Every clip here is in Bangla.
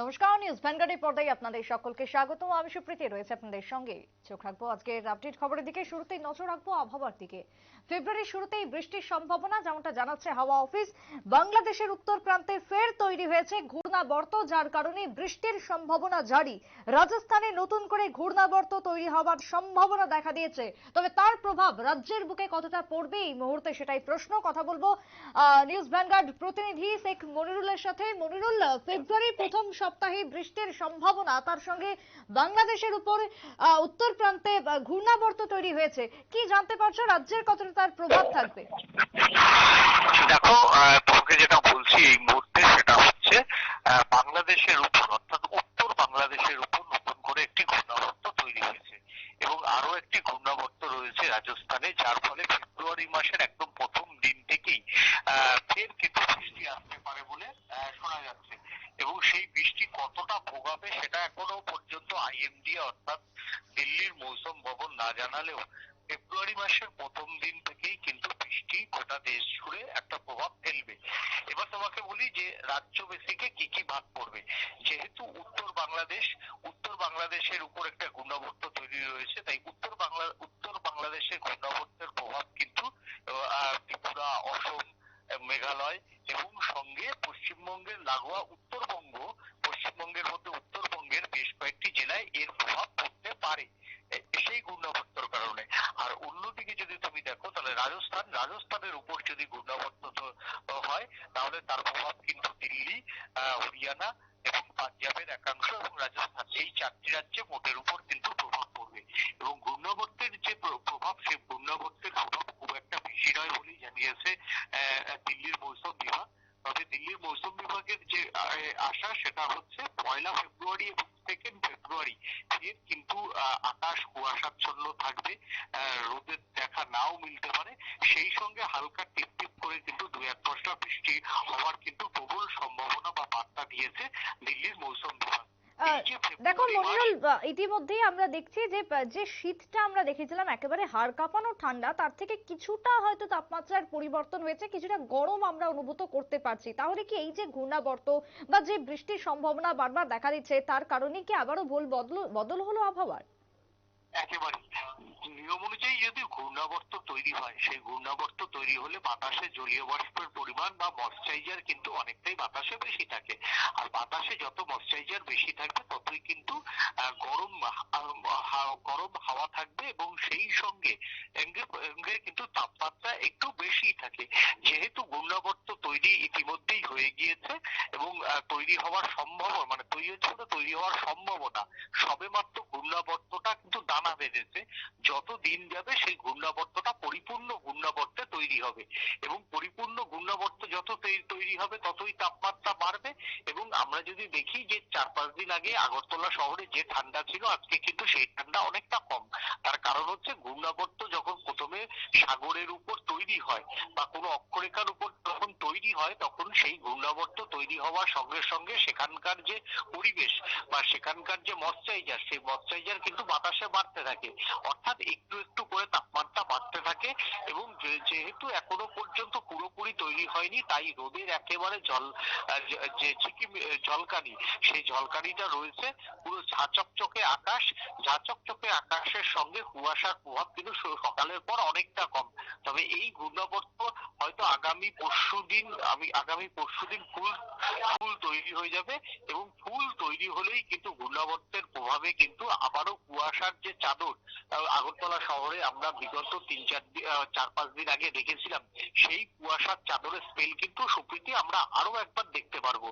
নমস্কার, নিউজ ভ্যানগার্ডের পর্দায় আপনাদের সকলকে স্বাগত আমি সুপ্রীতি, রয়েছে আপনাদের সঙ্গে। চোখ রাখব আজকের আপডেট খবরের দিকে। শুরুতেই নজর রাখব আবহাওয়ার দিকে। ফেব্রুয়ারির শুরুতেই বৃষ্টির সম্ভাবনা, যেমনটা জানাচ্ছে হাওয়া অফিস। বাংলাদেশের উত্তর প্রান্তে ফের তৈরি হয়েছে ঘূর্ণাবর্ত, যার কারণে বৃষ্টির সম্ভাবনা জারি। রাজস্থানে নতুন করে ঘূর্ণাবর্ত তৈরি হওয়ার সম্ভাবনা দেখা দিয়েছে। তবে তার প্রভাব রাজ্যের বুকে কতটা পড়বে এই মুহূর্তে সেটাই প্রশ্ন। কথা বলব নিউজ ভ্যানগার্ড প্রতিনিধি শেখ মনিরুলের সাথে। মনিরুল, ফেব্রুয়ারির প্রথম সপ্তাহে বৃষ্টির সম্ভাবনা। তার সঙ্গে বাংলাদেশের উপর উত্তর প্রান্তে ঘূর্ণাবর্ত তৈরি হয়েছে। কি জানতে পারছ? রাজ্যের কতটা তার প্রভাব থাকবে? দেখো তোমাকে যেটা বলছি এই মুহূর্তে সেটা হচ্ছে বাংলাদেশের উপর, অর্থাৎ উত্তর বাংলাদেশের উপর নতুন করে একটি ঘূর্ণাবর্ত তৈরি হয়েছে এবং আরও একটি ঘূর্ণাবর্ত রয়েছে রাজস্থানে যার ফলে ফেব্রুয়ারি মাসের একদম প্রথম দিন থেকেই আহ, ফের কিন্তু বৃষ্টি আসতে পারে বলে আহ, শোনা যাচ্ছে এবং সেই বৃষ্টি কতটা ভোগাবে সেটা এখনও পর্যন্ত আইএমডি অর্থাৎ দিল্লির মৌসুম ভবন না জানালেও ফেব্রুয়ারি মাসের প্রথম দিন থেকেই কিন্তু বৃষ্টি গোটা দেশ জুড়ে একটা প্রভাব ফেলবে। এবার তোমাকে বলি যে রাজ্য বেসিকে কি কি ভাগ পড়বে। যেহেতু উত্তর বাংলাদেশ, উত্তর বাংলাদেশের উপর একটা ঘূর্ণাবর্ত তৈরি রয়েছে, তাই উত্তর বাংলা, উত্তর বাংলাদেশের ঘূর্ণাবর্তের প্রভাব কিন্তু ত্রিপুরা, অসম, মেঘালয় এবং সঙ্গে পশ্চিমবঙ্গের লাগোয়া পশ্চিমবঙ্গের মধ্যে উত্তরবঙ্গের বেশ কয়েকটি জেলায় এর প্রভাব পড়তে পারে সেই ঘূর্ণাবর্তর কারণে। আর অন্যদিকে যদি তুমি দেখো, তাহলে রাজস্থান, রাজস্থানের উপর যদি ঘূর্ণাবর্ত হয়, তাহলে তার প্রভাব কিন্তু দিল্লি হরিয়ানা এবং পাঞ্জাবের একাংশ এবং রাজস্থান, এই চারটি রাজ্যে মোটের উপর কিন্তু প্রভাব পড়বে। এবং ঘূর্ণাবর্তের যে প্রভাব সেই ঘূর্ণাবর্তের প্রভাব খুব একটা বেশি নয় বলেই জানিয়েছে দিল্লির মৌসুম বিভাগ। তবে দিল্লির মৌসুম বিভাগের যে আশা, সেটা হচ্ছে পয়লা ফেব্রুয়ারি এবং সেকেন্ড ফেব্রুয়ারি। এর কিন্তু আকাশ কুয়াশাচ্ছন্ন থাকবে রোদের দেখা নাও মিলতে পারে। সেই সঙ্গে হালকা টিপটিপ টিপ করে কিন্তু দু এক দশটা বৃষ্টি হওয়ার কিন্তু প্রবল সম্ভাবনা বা বার্তা দিয়েছে দিল্লির মৌসুম বিভাগ। দেখো মনিরুল ইতিমধ্যেই আমরা দেখছি যে যে শীতটা আমরা দেখেছিলাম একেবারে হাড় কাঁপানো ঠান্ডা তার থেকে কিছুটা হয়তো তাপমাত্রার পরিবর্তন হয়েছে কিছুটা গরম আমরা অনুভূত করতে পারছি। তাহলে কি এই যে ঘূর্ণাবর্ত বা যে বৃষ্টির সম্ভাবনা বারবার দেখা দিচ্ছে তার কারণে কি আবারও বল বদল বদল হলো আবহাওয়ার? একেবারে। নিয়ম অনুযায়ী যদি ঘূর্ণাবর্ত তৈরি হয় সেই ঘূর্ণাবর্ত তৈরি হলে বাতাসে জলীয় বাষ্পের পরিমাণ বা ময়শ্চারাইজার কিন্তু অনেকটাই বাতাসে বেশি থাকে। আর যত ময়শ্চারাইজার বেশি থাকবে ততই কিন্তু গরম গরম হাওয়া থাকবে এবং সেই সঙ্গে কিন্তু তাপমাত্রা একটু বেশি থাকে। যেহেতু ঘূর্ণাবর্ত তৈরি ইতিমধ্যেই হয়ে গিয়েছে এবং তৈরি হওয়ার সম্ভাবনা মানে তৈরি হচ্ছে না, তৈরি হওয়ার সম্ভাবনা সবেমাত্র ঘূর্ণাবর্তটা কিন্তু দানা বেঁধেছে। যত দিন যাবে সেই ঘূর্ণাবর্তটা পরিপূর্ণ তৈরি হবে। এবং পরিপূর্ণ ঘূর্ণাবর্ত যত তৈরি হবে, ততই তাপমাত্রা বাড়বে। এবং আমরা যদি দেখি যে চার পাঁচ দিন আগে আগরতলা শহরে যে ঠান্ডা ছিল, আজকে কিন্তু সেই ঠান্ডা অনেকটা কম। তার কারণ হচ্ছে ঘূর্ণাবর্ত যখন প্রথমে সাগরের উপর তৈরি হয় বা কোনো অক্ষরেখার উপর যখন তৈরি হয়, তখন সেই ঘূর্ণাবর্ত তৈরি হওয়ার সঙ্গে সঙ্গে সেখানকার যে পরিবেশ বা সেখানকার যে ময়শ্চারাইজার সেই ময়শ্চারাইজার কিন্তু বাতাসে বাড়তে থাকে। অর্থাৎ একটু একটু করে তাপমাত্রা বাড়তে থাকে এবং যে- যেহেতু এখনও পর্যন্ত পুরোপুরি তৈরি হয়নি। তাই রোদের একেবারে জল যে ঝিকিম ঝলকানি সেই ঝলকানিটা রয়েছে। পুরো ঝাঁচকচকে আকাশ, ঝাঁচকচকে আকাশের সঙ্গে কুয়াশার প্রভাব কিন্তু সকালের পর অনেকটা কম। তবে এই ঘূর্ণাবর্ত হয়তো আগামী পরশু দিন আমি, আগামী পরশু দিন ফুল ফুল তৈরি হয়ে যাবে এবং ফুল তৈরি হলেই কিন্তু ঘূর্ণাবর্তের প্রভাবে কিন্তু আবারও কুয়াশার যে চাদর আগরতলা শহরে আমরা বিগত তিন চার চার পাঁচ দিন আগে দেখেছিলাম, সেই কুয়াশার চাদরের স্পেল কিন্তু সুপ্রীতি আমরা আরও একবার দেখতে পারব।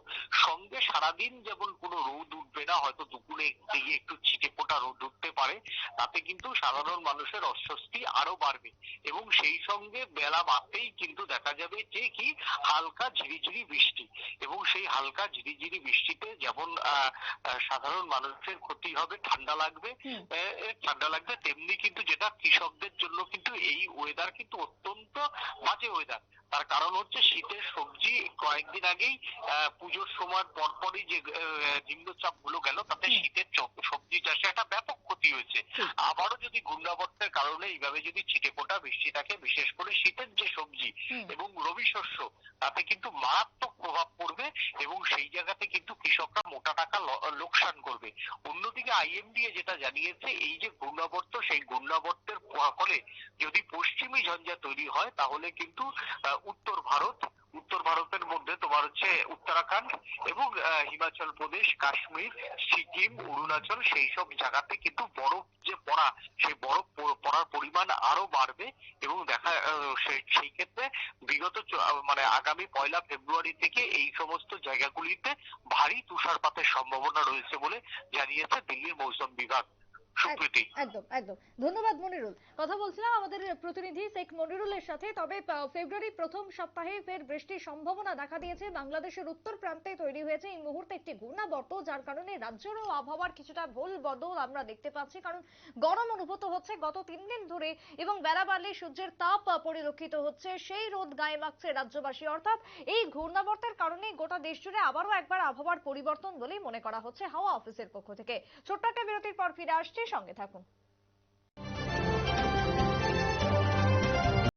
সঙ্গে সারাদিন যেমন কোনো রোদ উঠবে না হয়তো দুপুরে দিকে একটু ছিটে ফোটা রোদ উঠতে পারে। তাতে কিন্তু সাধারণ মানুষের অস্বস্তি আরও বাড়বে। এবং সেই সঙ্গে বেলা বাড়তেই কিন্তু দেখা যাবে যে কি হালকা ঝিরিঝিরি বৃষ্টি। এবং সেই হালকা ঝিরিঝিরি বৃষ্টিতে যেমন সাধারণ মানুষের ক্ষতি হবে ঠান্ডা লাগবে ঠান্ডা লাগবে তেমনি কিন্তু যেটা কৃষকদের জন্য কিন্তু এই ওয়েদার কিন্তু অত্যন্ত বাজে ওয়েদার তার কারণ হচ্ছে শীতের সবজি কয়েকদিন আগেই পুজোর সময় পরপরই যে নিম্নচাপ গুলো গেল তাতে শীতের সবজি চাষে একটা ব্যাপক ক্ষতি হয়েছে। আবারও যদি ঘূর্ণাবর্তের কারণে এইভাবে যদি ছিটেফোঁটা বৃষ্টি থাকে বিশেষ করে শীতের যে সবজি এবং রবি শস্য তাতে কিন্তু মারাত্মক প্রভাব পড়বে এবং সেই জায়গাতে কিন্তু কৃষকরা মোটা টাকা লোকসান করবে। অন্যদিকে আইএমডিএ যেটা জানিয়েছে এই যে ঘূর্ণাবর্ত সেই ঘূর্ণাবর্তের ফলে যদি পশ্চিমী ঝঞ্ঝা তৈরি হয় তাহলে কিন্তু উত্তর ভারত উত্তর ভারতের মধ্যে তোমার হচ্ছে উত্তরাখণ্ড এবং হিমাচল প্রদেশ, কাশ্মীর, সিকিম, অরুণাচল সেই সব জায়গাতে কিন্তু বরফ যে পড়া, সেই বরফ পড়ার পরিমাণ আরও বাড়বে এবং দেখা সেই ক্ষেত্রে বিগত মানে আগামী পয়লা ফেব্রুয়ারি থেকে এই সমস্ত জায়গাগুলিতে ভারী তুষারপাতের সম্ভাবনা রয়েছে বলে জানিয়েছে দিল্লির মৌসুম বিভাগ। সুপ্রীতি একদম একদম। ধন্যবাদ মনিরুল। কথা বলছিলাম আমাদের প্রতিনিধি শেখ মনিরুলের সাথে, তবে ফেব্রুয়ারি প্রথম সপ্তাহে ফের বৃষ্টির সম্ভাবনা দেখা দিয়েছে। বাংলাদেশের উত্তর প্রান্তে তৈরি হয়েছে এই মুহূর্তে একটি ঘূর্ণাবর্ত, যার কারণে রাজ্যেরও আবহাওয়ার কিছুটা ভুল বদল আমরা দেখতে পাচ্ছি, কারণ গরম অনুভূত হচ্ছে গত তিন দিন ধরে এবং বেলা বাড়লে সূর্যের তাপ পরিলক্ষিত হচ্ছে। সেই রোদ গায়ে মাখছে রাজ্যবাসী। অর্থাৎ এই ঘূর্ণাবর্তের কারণে গোটা দেশ জুড়ে আবারও একবার আবহাওয়ার পরিবর্তন বলেই মনে করা হচ্ছে হাওয়া অফিসের পক্ষ থেকে। ছোট্ট একটা বিরতির পর ফিরে আসছি। সঙ্গে থাকুন